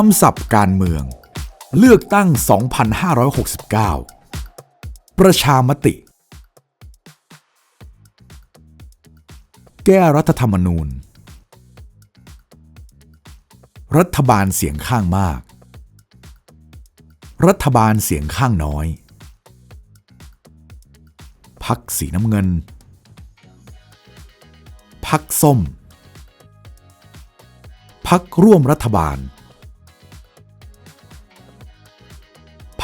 คำศัพท์การเมือง เลือกตั้ง 2569 ประชามติ แก้รัฐธรรมนูญ รัฐบาลเสียงข้างมาก รัฐบาลเสียงข้างน้อย พักสีน้ำเงิน พักส้มพักร่วมรัฐบาล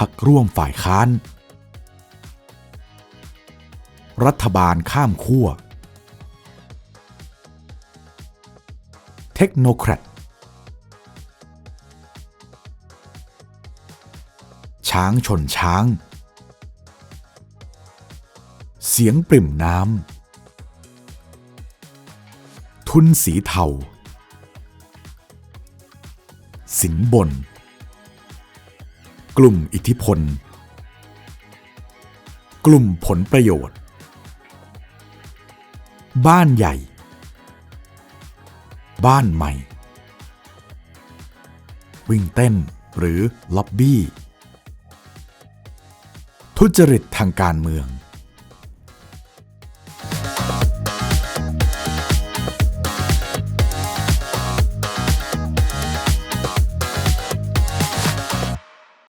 พักร่วมฝ่ายค้าน รัฐบาลข้ามขั้ว เทคโนแครตช้างชนช้าง เสียงปริ่มน้ำ ทุนสีเทา สินบน กลุ่มอิทธิพล กลุ่มผลประโยชน์ บ้านใหญ่ บ้านใหม่ วิ่งเต้นหรือล็อบบี้ ทุจริตทางการเมือง